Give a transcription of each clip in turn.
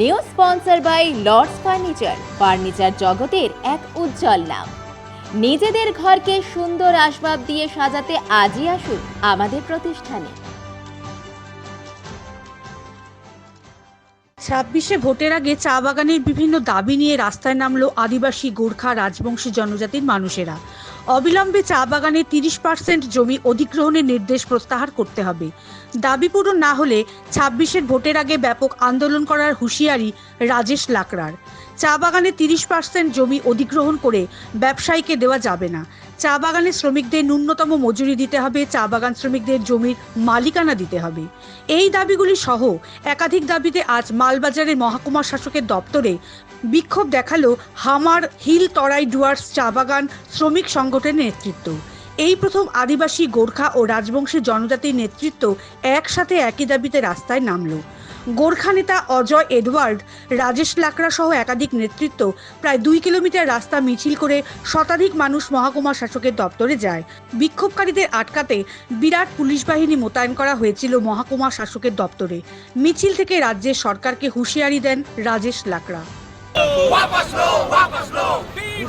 New sponsor by lords furniture. Furniture জগতের এক উজ্জ্বল নাম। নিজেদের ঘরকে সুন্দর আসবাব দিয়ে সাজাতে আজই আসুন আমাদের প্রতিষ্ঠানে। ছাব্বিশে ভোটের আগে চা বাগানের বিভিন্ন দাবি নিয়ে রাস্তায় নামলো আদিবাসী গোর্খা রাজবংশী জনজাতির মানুষেরা। অবিলম্বে চা বাগানে তিরিশ পার্সেন্ট জমি অধিগ্রহণের নির্দেশ প্রত্যাহার করতে হবে। দাবি পূরণ না হলে ছাব্বিশের ভোটের আগে ব্যাপক আন্দোলন করার হুঁশিয়ারি রাজেশ লাকরার চা বাগানে তিরিশ পার্সেন্ট জমি অধিগ্রহণ করে ব্যবসায়ীকে দেওয়া যাবে না। চা বাগানের শ্রমিকদের ন্যূনতম মজুরি দিতে হবে, চা বাগান শ্রমিকদের জমির মালিকানা দিতে হবে। এই দাবিগুলি সহ একাধিক দাবিতে আজ মালবাজারের মহকুমা শাসকের দপ্তরে বিক্ষোভ দেখাল হামার হিল তরাই ডুয়ার্স চা বাগান শ্রমিক সংগঠনের নেতৃত্ব। এই প্রথম আদিবাসী গোর্খা ও রাজবংশী জনজাতির নেতৃত্ব একসাথে একই দাবিতে রাস্তায় নামলো। গোর্খা নেতা অজয় এডওয়ার্ড রাজেশ লাকড়া সহ একাধিক নেতৃত্ব প্রায় দুই কিলোমিটার রাস্তা মিছিল করে শতাধিক মানুষ মহকুমা শাসকের দপ্তরে যায় বিক্ষোভকারীদের আটকাতে বিরাট পুলিশ বাহিনী মোতায়েন করা হয়েছিল মহকুমা শাসকের দপ্তরে মিছিল থেকে রাজ্যের সরকারকে হুঁশিয়ারি দেন রাজেশ লাকড়া वापस लो वापस लो बिल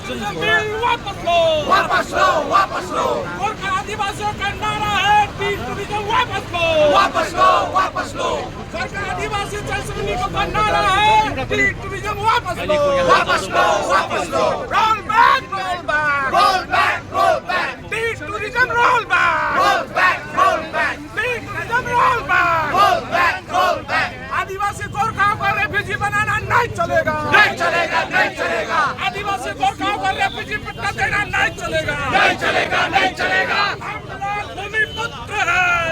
वापस लो वापस लो वापस लो गोरखा आदिवासियों का नारा है बीस टूरिज्म वापस लो वापस लो वापस लो सरकार आदिवासी जल सैनिकों का नारा है बीस टूरिज्म वापस लो वापस लो वापस लो roll back roll back roll back roll back बीस tourism roll back roll back देना नहीं चलेगा। नहीं चलेगा नहीं चलेगा। हम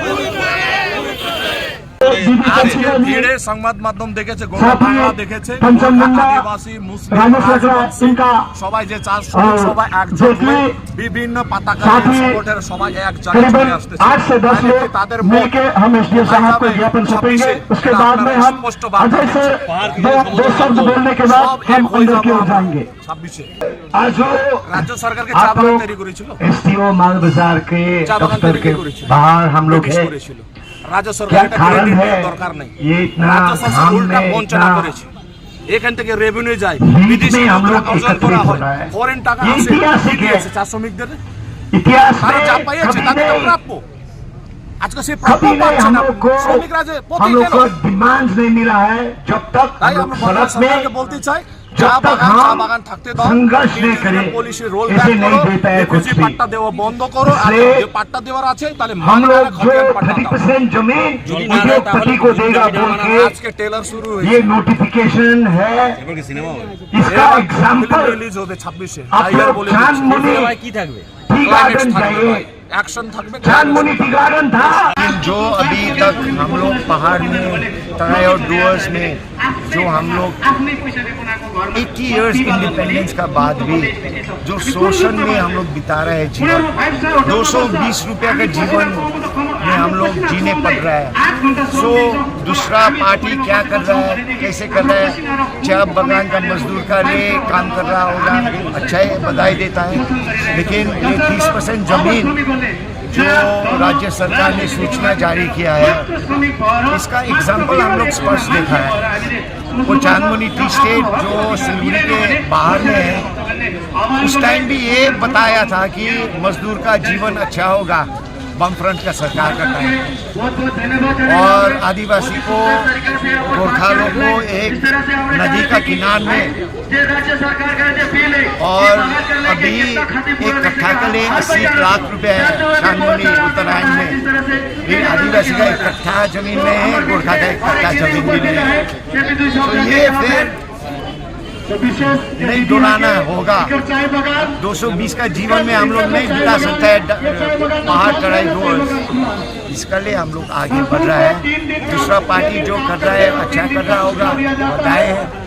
लोग है। हैं আজকে ভিড়ে সংবাদ মাধ্যম দেখেছে গোটা সাথী বাংলা দেখেছে পঞ্চমবঙ্গ আদিবাসী মুসলিম রাজেশ লাকড়া রাজবংশী, ইনকা, সবাই যে চার শ্রমিক আহ, সবাই একজোট যেটি হয়ে বিভিন্ন পতাকা साथी সংগঠনের সবাই এক জায়গায় करीबन চলে আসতেছে आठ से दस তাহলে लोग কি তাদের মত मिलके हम एस साहब को ज्ञापन सौंपेंगे उसके बाद में हम अजय से दो दो शब्द बोलने के बाद हम अंदर की ओर जाएंगे ছাব্বিশে आज जो রাজ্য সরকারকে চা आप বাগান लोग তৈরি করেছিল एस माल बाजार के চা বাগান दफ्तर তৈরি के করেছিল बाहर हम लोग ব্রিটিশ हैं করেছিল রাজ্য সরকারের দরকার নেই। রাজ্য সরকার উল্টা বঞ্চনা করেছে। এখান থেকে রেভিনিউ যায়। বিদেশি অর্জন করা হয় ফরেন টাকা আসে দিয়েছে চা শ্রমিকদের? তারা যা পাইয়েছে তাদের তো প্রাপ্য আজকে সে প্রাপ্য পাচ্ছে না। শ্রমিকরা যে পথে কেন তাই আমরা বলতে চাই চা तक বাগান চা हम বাগান থাকতে দাও संघर्ष नहीं ইন্ডিভিজুয়াল करें, পলিসি রোল ऐसे ব্যাক नहीं করো देता है রিফিউজি कुछ भी। পাট্টা দেওয়া বন্ধ করো আর इसलिए যে পাট্টা দেওয়ার আছে তাহলে हम মালিকানা लोग जो খতিয়ান পাট্টা थर्टी দাও परसेंट जमीन उद्योगपति को देगा बोल के আজকে টেলার শুরু ये হয়েছে नोटिफिकेशन है इसका एग्जाम्पल রিলিজ হবে 26 এ आप টাইগার लोग বলে चांद मुनि কি থাকবে टी गार्डन जाइए অ্যাকশন থাকবে चांद मुनि टी गार्डन था जो अभी तक हम लोग पहाड़ में तराई और डुअर्स में जो हम लोग 80 ईयर्स इंडिपेंडेंस का बाद भी जो शोषण में हम लोग बिता रहे हैं जीवन 220 रुपया का जीवन में हम लोग जीने पड़ रहा है। सो दूसरा पार्टी क्या कर रहा है, कैसे कर रहा है? चाय बगान का मजदूर का लिए काम कर रहा होगा अच्छा है, बधाई देता है। लेकिन ये 30 परसेंट ज़मीन जो राज्य सरकार ने सूचना जारी किया है, इसका एग्ज़ाम्पल हम लोग स्पष्ट देखा है। वो चांदमुनी टी स्टेट जो सिलगुड़ी के बाहर में है, उस टाइम भी ये बताया था कि मजदूर का जीवन अच्छा होगा। बम फ्रंट का सरकार का टाइम है। और आदिवासी को गोरखा लोग को एक नदी का किनार में और अभी एक कट्ठा के लिए अस्सी लाख रुपए है चांदोनी उत्तरायण में। ये आदिवासी का एक कट्ठा ज़मीन में है गोरखा का एक कट्ठा ज़मीन में है। तो ये फिर नहीं डुलाना होगा। 220 का जीवन में हम लोग नहीं बिता सकते हैं बाहर पहाड़ चढ़ाई दो इसके लिए हम लोग आगे बढ़ रहा है। दूसरा पार्टी जो कर रहा है अच्छा कर रहा होगा बताए हैं।